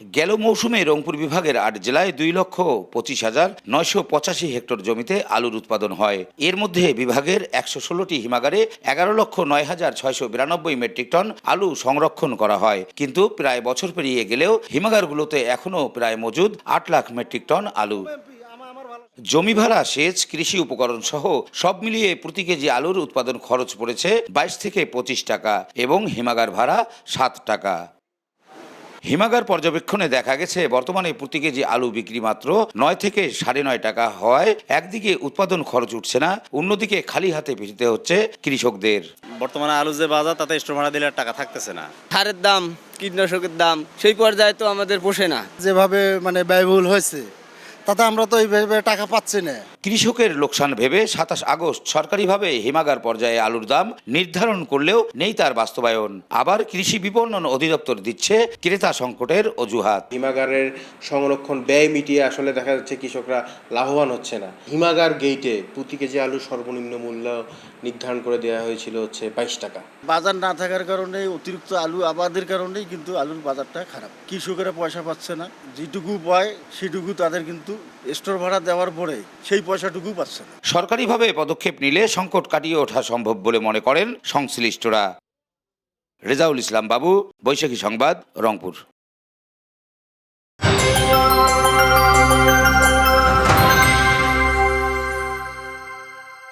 গেল মৌসুমে রংপুর বিভাগের আট জেলায় দুই লক্ষ পঁচিশ হাজার নয়শো পঁচাশি হেক্টর জমিতে আলুর উৎপাদন হয়। এর মধ্যে বিভাগের একশো ষোলোটি হিমাগারে এগারো লক্ষ নয় হাজার ছয়শো বিরানব্বই মেট্রিক টন আলু সংরক্ষণ করা হয়। কিন্তু প্রায় বছর পেরিয়ে গেলেও হিমাগারগুলোতে এখনও প্রায় মজুদ আট লাখ মেট্রিক টন আলু। জমি ভাড়া সেচ, কৃষি উপকরণ সহ সব মিলিয়ে প্রতি কেজি আলুর উৎপাদন খরচ পড়েছে বাইশ থেকে পঁচিশ টাকা এবং হিমাগার ভাড়া সাত টাকা। হিমাগার পর্যবেক্ষণে দেখা গেছে বর্তমানে প্রতি কেজি আলু বিক্রি মাত্র নয় থেকে সাড়ে নয় টাকা হয়। একদিকে উৎপাদন খরচ উঠছে না অন্যদিকে খালি হাতে ফিরতে হচ্ছে কৃষকদের। বর্তমানে আলু যে বাজার তাতে স্টোর ভাড়া দিলে টাকা থাকতেছে না। সারের দাম কীটনাশকের দাম সেই পর্যায়ে তো আমাদের পোষে না। যেভাবে মানে ব্যয়বহুল হয়েছে তাতে আমরা তো এইভাবে টাকা পাচ্ছি না। কৃষকের লোকসান ভেবে সাতাশ আগস্ট সরকারিভাবে হিমাগার পর্যায়ে আলুর দাম নির্ধারণ করলেও নেই তার বাস্তবায়ন। আবার কৃষি বিপণন অধিদপ্তর দিচ্ছে ক্রেতা সংকটের অজুহাত। হিমাগারের সংরক্ষণ ব্যয় মিটিয়ে আসলে দেখা যাচ্ছে কৃষকরা লাভবান হচ্ছে না। হিমাগার গেইটে প্রতি কেজি আলু সর্বনিম্ন মূল্য নির্ধারণ করে দেওয়া হয়েছিল হচ্ছে বাইশ টাকা। বাজার না থাকার কারণে অতিরিক্ত আলু আবাদের কারণেই কিন্তু আলুর বাজারটা খারাপ। কৃষকেরা পয়সা পাচ্ছে না। যেটুকু পায় সেটুকু তাদের কিন্তু স্টোর ভাড়া দেওয়ার পরে সেই পয়সাটুকু পাচ্ছে না। সরকারিভাবে পদক্ষেপ নিলে সংকট কাটিয়ে ওঠা সম্ভব বলে মনে করেন সংশ্লিষ্টরা। রেজাউল ইসলাম বাবু, বৈশাখী সংবাদ, রংপুর।